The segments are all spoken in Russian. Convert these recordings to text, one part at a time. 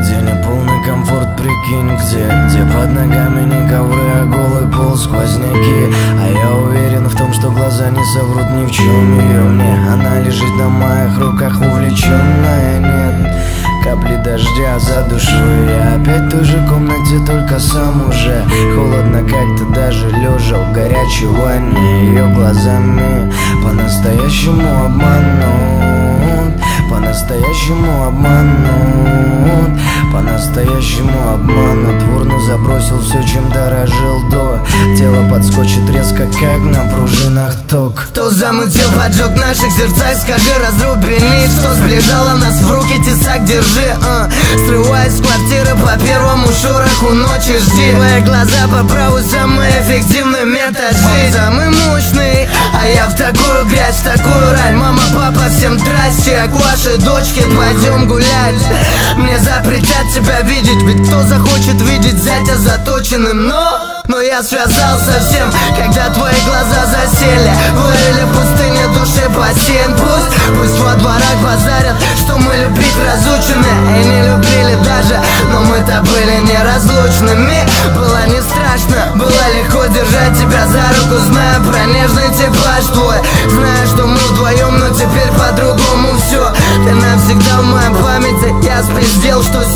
Где полный комфорт, прикинь, где? Где под ногами не ковры, а голый пол, сквозняки? А я уверен в том, что глаза не соврут ни в чем ее мне Она лежит на моих руках, увлеченная, нет. Капли дождя за душой. Я опять в той же комнате, только сам уже. Холодно как-то даже лежа в горячей ванне. Ее глазами по-настоящему обманул. По-настоящему обманут. По-настоящему обманут. Дворну забросил все, чем дорожил до. Тело подскочит резко, как на пружинах ток. Кто замутил поджог наших сердцах, скажи, разруби нить. Что сближало нас в руки, тесак держи uh. Срываясь с квартиры по первому шороху ночи жди. Твои глаза по праву самый эффективный метод жить. Самый мощный, а я в такую грязь, в такую рань. Мама, папа, всем здрасте, а к вашей дочке пойдем гулять. Мне запретят тебя видеть, ведь кто захочет видеть зятя заточенным, но... Но я связался всем, когда твои глаза засели. Вырыли в пустыне души бассейн. Пусть, пусть во дворах базарят, что мы любить разучены. И не любили даже, но мы-то были неразлучными. Было не страшно, было легко держать тебя за руку. Зная про нежный типаж твой Зная, памяти, я спиздел, что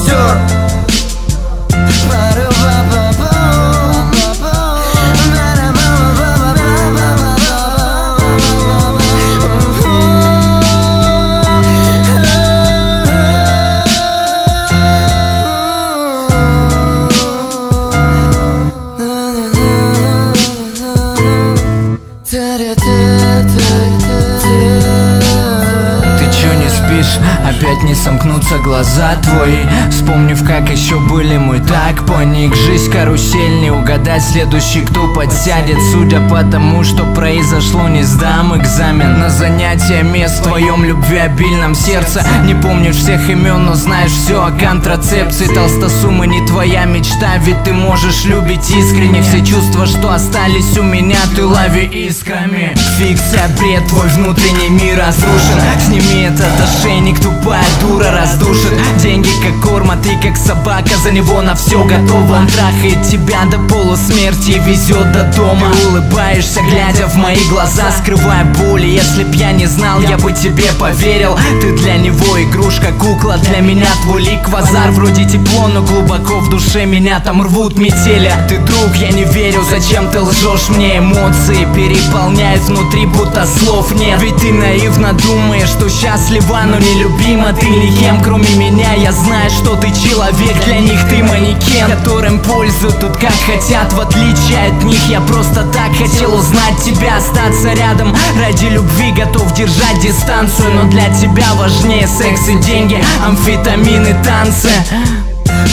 стер Опять не сомкнутся глаза твои. Вспомнив, как еще были мы так поник. Жизнь карусель, не угадать следующий, кто подсядет. Судя по тому, что произошло, не сдам экзамен. На занятие мест в твоем любвеобильном сердце. Не помнишь всех имен, но знаешь все о контрацепции. Толстосума не твоя мечта, ведь ты можешь любить искренне. Все чувства, что остались у меня, ты лови искрами. Фикция, бред, твой внутренний мир разрушен. Сними этот ошейник, тупая дура раздушит Деньги как корм, а ты как собака За него на все готова Он трахает тебя до полусмерти и везет до дома. Ты улыбаешься, глядя в мои глаза Скрывая боли, если б я не знал Я бы тебе поверил. Ты для него игрушка, кукла Для меня твой лик, квазар Вроде тепло, но глубоко в душе Меня там рвут метели. Ты друг, я не верю, зачем ты лжешь мне Эмоции? Переполняют внутри, будто слов нет. Ведь ты наивно думаешь, что счастлива, но не любима Ты никем, кроме меня, я знаю, что ты человек Для них ты манекен, которым пользуют тут как хотят В отличие от них, я просто так хотел узнать тебя Остаться рядом. Ради любви, готов держать дистанцию Но для тебя важнее секс и деньги, амфетамины, танцы.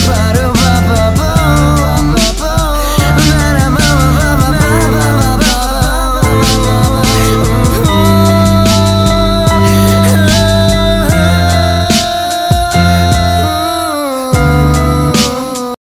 Порывай